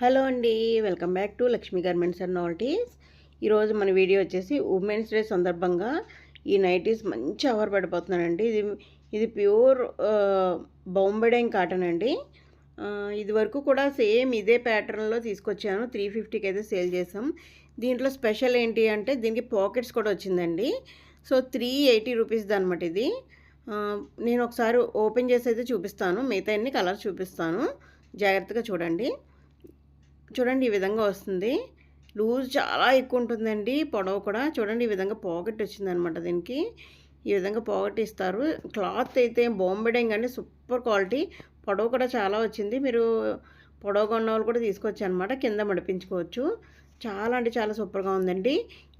Hello అండి welcome back to Lakshmi garments and novelties. ఈరోజు మన వీడియో వచ్చేసి ఉమెన్స్ డే సందర్భంగా ఈ నైటీస్ మంచి అవర్ పడిపోతున్నానండి. ఇది ఇది ప్యూర్ బొంబడైన్ కాటన్ అండి. ఇది వరకు కూడా సేమ్ ఇదే ప్యాటర్న్లో తీసుకొచ్చాను. త్రీ ఫిఫ్టీకి అయితే సేల్ చేసాం. దీంట్లో స్పెషల్ ఏంటి అంటే దీనికి పాకెట్స్ కూడా వచ్చిందండి. సో త్రీ ఎయిటీ రూపీస్ది అనమాట ఇది. నేను ఒకసారి ఓపెన్ చేసి అయితే చూపిస్తాను. మిగతా అన్ని కలర్స్ చూపిస్తాను. జాగ్రత్తగా చూడండి. చూడండి ఈ విధంగా వస్తుంది. లూజ్ చాలా ఎక్కువ ఉంటుందండి. పొడవు కూడా చూడండి ఈ విధంగా పాకెట్ వచ్చిందనమాట దీనికి. ఈ విధంగా పాకెట్ ఇస్తారు. క్లాత్ అయితే బాంబెడింగ్ కానీ సూపర్ క్వాలిటీ. పొడవు కూడా చాలా వచ్చింది. మీరు పొడవుగా ఉన్న వాళ్ళు కూడా తీసుకోవచ్చు అనమాట కింద మడిపించుకోవచ్చు. చాలా అంటే చాలా సూపర్గా ఉందండి.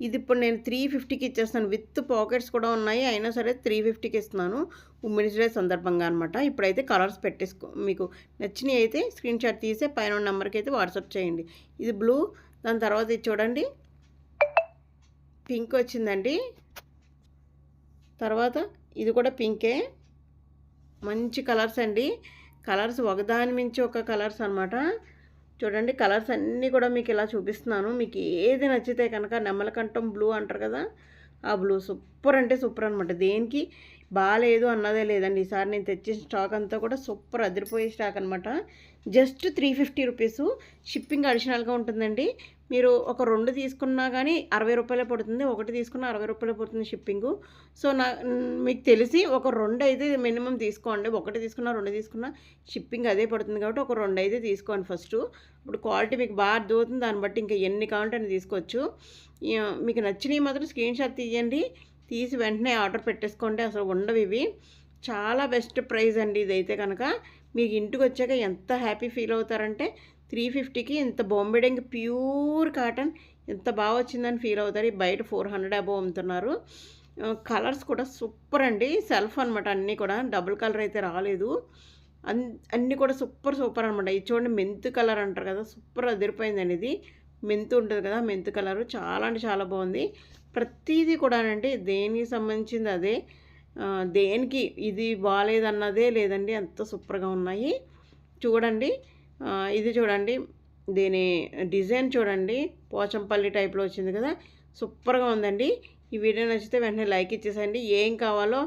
ఇది ఇప్పుడు నేను త్రీ ఫిఫ్టీకి ఇచ్చేస్తాను. విత్ పాకెట్స్ కూడా ఉన్నాయి. అయినా సరే త్రీ ఫిఫ్టీకి ఇస్తున్నాను. ఉమెన్స్ డే సందర్భంగా అనమాట ఇప్పుడైతే కలర్స్ పెట్టేసుకో మీకు నచ్చినవి అయితే స్క్రీన్ షాట్ తీసే పైన నెంబర్కి అయితే వాట్సాప్ చేయండి. ఇది బ్లూ. దాని తర్వాత ఇది చూడండి. పింక్ వచ్చిందండి. తర్వాత ఇది కూడా పింకే. మంచి కలర్స్ అండి. కలర్స్ ఒకదాని మించి ఒక కలర్స్ అనమాట చూడండి కలర్స్ అన్నీ కూడా మీకు ఇలా చూపిస్తున్నాను. మీకు ఏది నచ్చితే కనుక నెమ్మలకంఠం బ్లూ అంటారు కదా ఆ బ్లూ సూపర్ అంటే సూపర్ అనమాట దేనికి? బాగాలేదు అన్నదే లేదండి. ఈసారి నేను తెచ్చిన స్టాక్ అంతా కూడా సూపర్ అదిరిపోయే స్టాక్ అనమాట just three fifty rupees. Shipping అడిషనల్గా ఉంటుందండి. మీరు ఒక రెండు తీసుకున్నా కానీ అరవై రూపాయలే పడుతుంది. ఒకటి తీసుకున్నా అరవై రూపాయలే పడుతుంది షిప్పింగ్. సో నా మీకు తెలిసి ఒక రెండు అయితే మినిమం తీసుకోండి. ఒకటి తీసుకున్నా రెండు తీసుకున్నా షిప్పింగ్ అదే పడుతుంది కాబట్టి ఒక రెండు అయితే తీసుకోండి ఫస్ట్. ఇప్పుడు క్వాలిటీ మీకు బాగా అర్థమవుతుంది. దాన్ని బట్టి ఇంకా ఎన్ని కావాలంటే అని తీసుకోవచ్చు. మీకు నచ్చినవి మాత్రం స్క్రీన్ షాట్ తీయండి. తీసి వెంటనే ఆర్డర్ పెట్టేసుకోండి. అసలు ఉండవు ఇవి. చాలా బెస్ట్ ప్రైస్ అండి ఇదైతే కనుక మీకు ఇంటికి వచ్చాక ఎంత హ్యాపీ ఫీల్ అవుతారంటే త్రీ ఫిఫ్టీకి ఇంత బొంబెడింగ్ ప్యూర్ కాటన్. ఎంత బాగా వచ్చిందని ఫీల్ అవుతారు. బయట ఫోర్ హండ్రెడ్ అబోవ్ అమ్ముతున్నారు. కలర్స్ కూడా సూపర్ అండి. సెల్ఫ్ అనమాట అన్నీ కూడా. డబుల్ కలర్ అయితే రాలేదు. అన్ అన్నీ కూడా సూపర్ సూపర్ అనమాట ఇది చూడండి మెంతు కలర్ అంటారు కదా. సూపర్ అదిరిపోయిందండి ఇది. మెంతు ఉంటుంది కదా మెంతు కలరు. చాలా అంటే చాలా బాగుంది. ప్రతిదీ కూడానండి దేనికి సంబంధించింది అదే. దేనికి ఇది బాగాలేదన్నదే లేదండి అంత సూపర్గా ఉన్నాయి. చూడండి ఇది చూడండి దీని డిజైన్ చూడండి పోచంపల్లి టైప్లో వచ్చింది కదా సూపర్గా ఉందండి. ఈ వీడియో నచ్చితే వెంటనే లైక్ ఇచ్చేసండి ఏం కావాలో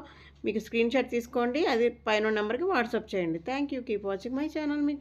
మీకు స్క్రీన్ షాట్ తీసుకోండి అది పైన నెంబర్కి వాట్సాప్ చేయండి. Thank you keep watching my channel మీకు